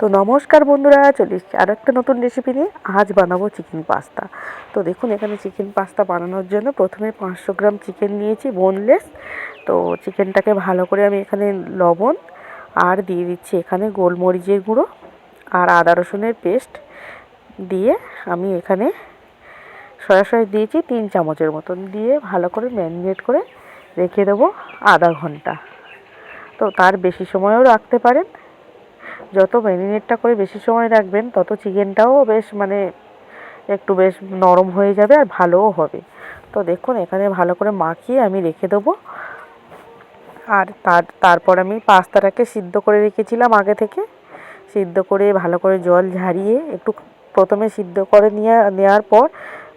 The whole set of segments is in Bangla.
তো নমস্কার বন্ধুরা, চলে এসেছি আরও একটা নতুন রেসিপি নিয়ে। আজ বানাবো চিকেন পাস্তা তো দেখুন, এখানে চিকেন পাস্তা বানানোর জন্য প্রথমে পাঁচশো গ্রাম চিকেন নিয়েছি বোনলেস তো চিকেনটাকে ভালো করে আমি এখানে লবণ আর দিয়ে দিচ্ছি এখানে গোলমরিচের গুঁড়ো আর আদা রসুনের পেস্ট দিয়ে আমি এখানে সয়া সস দিয়েছি তিন চামচের মতন। দিয়ে ভালো করে ম্যারিনেট করে রেখে দেবো আধা ঘণ্টা। তো তার বেশি সময়ও রাখতে পারেন। যত ম্যারিনেটটা করে বেশি সময় রাখবেন, তত চিকেনটাও বেশ মানে একটু বেশ নরম হয়ে যাবে আর ভালোও হবে। তো দেখুন, এখানে ভালো করে মাখিয়ে আমি রেখে দেবো। আর তার, তারপর আমি পাস্তাটাকে সিদ্ধ করে রেখেছিলাম আগে থেকে। সিদ্ধ করে ভালো করে জল ঝারিয়ে একটু প্রথমে সিদ্ধ করে নিয়ে নেওয়ার পর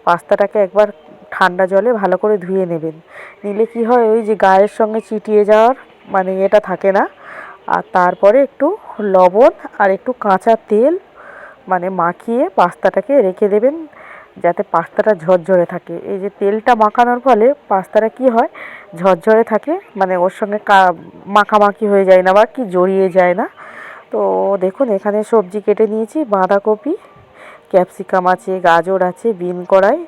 পাস্তাটাকে একবার ঠান্ডা জলে ভালো করে ধুয়ে নেবেন। নিলে কি হয়, ওই যে গায়ের সঙ্গে চিটিয়ে যাওয়ার মানে এটা থাকে না। আর তারপরে একটু লবণ আর একটু কাঁচা তেল মানে মাখিয়ে পাস্তাটাকে রেখে দেবেন যাতে পাস্তাটা ঝরঝরে থাকে। এই যে তেলটা মাখানোর ফলে পাস্তাটা কি হয়? ঝরঝরে থাকে মানে ওর সঙ্গে মাখামাখি হয়ে যায় না বা কি জড়িয়ে যায় না। তো দেখুন, এখানে সবজি কেটে নিয়েছি, বাঁধাকপি, ক্যাপসিকাম আছে, গাজর আছে, বিন কড়াই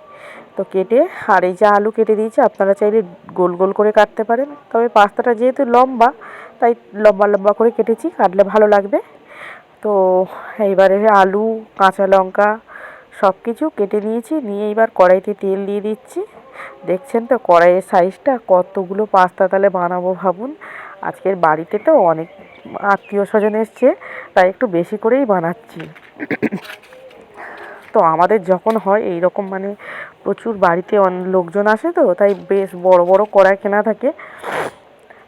তো কেটে আর এই যে আলু কেটে দিয়েছি, আপনারা চাইলে গোল গোল করে কাটতে পারেন। তবে পাস্তাটা যেহেতু লম্বা, তাই লম্বা লম্বা করে কেটেছি, কাটলে ভালো লাগবে। তো এইবারে আলু, কাঁচা লঙ্কা সব কিছু কেটে নিয়েছি, নিয়ে এবার কড়াইতে তেল দিয়ে দিচ্ছি। দেখছেন তো কড়াইয়ের সাইজটা, কতগুলো পাস্তা তাহলে বানাবো ভাবুন। আজকের বাড়িতে তো অনেক আত্মীয় স্বজন এসছে, তাই একটু বেশি করেই বানাচ্ছি। তো আমাদের যখন হয় এই রকম মানে প্রচুর বাড়িতে লোকজন আসে তো, তাই বেশ বড় বড় কড়াই কেনা থাকে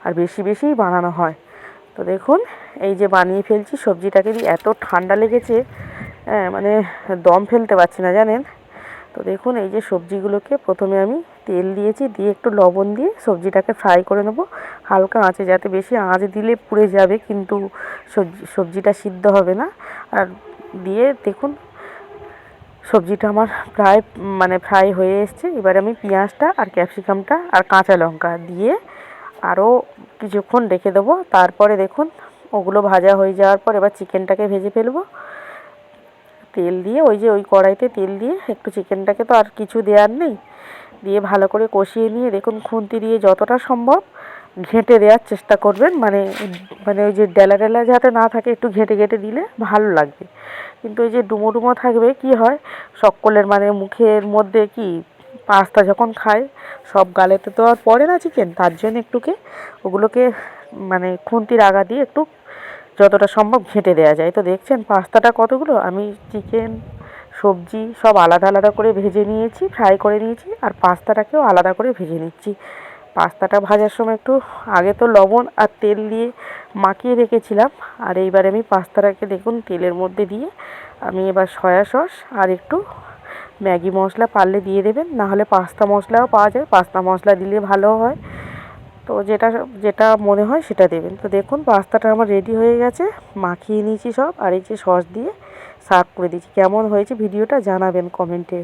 আর বেশি বেশিই বানানো হয়। তো দেখুন, এই যে বানিয়ে ফেলছি সবজিটাকে দিয়ে, এত ঠান্ডা লেগেছে হ্যাঁ মানে দম ফেলতে পারছি না, জানেন? তো দেখুন, এই যে সবজিগুলোকে প্রথমে আমি তেল দিয়েছি, দিয়ে একটু লবণ দিয়ে সবজিটাকে ফ্রাই করে নেব। হালকা আঁচে, যাতে বেশি আঁচ দিলে পুড়ে যাবে, কিন্তু সবজি, সবজিটা সিদ্ধ হবে না। আর দিয়ে দেখুন সবজিটা আমার প্রায় মানে ফ্রাই হয়ে এসছে। এবার আমি পেঁয়াজটা আর ক্যাপসিকামটা আর কাঁচা লঙ্কা দিয়ে আরও কিছুক্ষণ রেখে দেবো। তারপরে দেখুন, ওগুলো ভাজা হয়ে যাওয়ার পর এবার চিকেনটাকে ভেজে ফেলব। তেল দিয়ে, ওই যে ওই কড়াইতে তেল দিয়ে একটু চিকেনটাকে তো আর কিছু দেওয়ার নেই। দিয়ে ভালো করে কষিয়ে নিয়ে দেখুন, খুন্তি দিয়ে যতটা সম্ভব ঘেঁটে দেওয়ার চেষ্টা করবেন। মানে মানে ওই যে ডেলা ডেলা যাতে না থাকে, একটু ঘেঁটে ঘেঁটে দিলে ভালো লাগবে। কিন্তু ওই যে ডুমো ডুমো থাকবে, কি হয়? সকলের মানে মুখের মধ্যে কি, পাস্তা যখন খায়, সব গালেতে তো আর পড়ে না চিকেন তার জন্য একটুকে ওগুলোকে মানে খুন্তির আগা দিয়ে একটু যতটা সম্ভব ঘেঁটে দেওয়া যায়। তো দেখছেন পাস্তাটা কতগুলো? আমি চিকেন সবজি সব আলাদা আলাদা করে ভেজে নিয়েছি ফ্রাই করে নিয়েছি, আর পাস্তাটাকেও আলাদা করে ভেজে নিচ্ছি। পাস্তাটা ভাজার সময় একটু আগে তো লবণ আর তেল দিয়ে মাখিয়ে রেখেছিলাম। আর এইবার আমি পাস্তাটাকে দেখুন তেলের মধ্যে দিয়ে আমি এবার সয়া সস আর একটু ম্যাগি মশলা পারলে দিয়ে দেবেন। না হলে পাস্তা মশলাও পাওয়া যায়। পাস্তা মশলা দিলে ভালো হয়। তো যেটা যেটা মনে হয় সেটা দেবেন। তো দেখুন পাস্তাটা আমার রেডি হয়ে গেছে। মাখিয়ে নিয়েছি সব। আর এই যে সস দিয়ে সার্ভ করে দিয়েছি। কেমন হয়েছে ভিডিওটা জানাবেন কমেন্টে।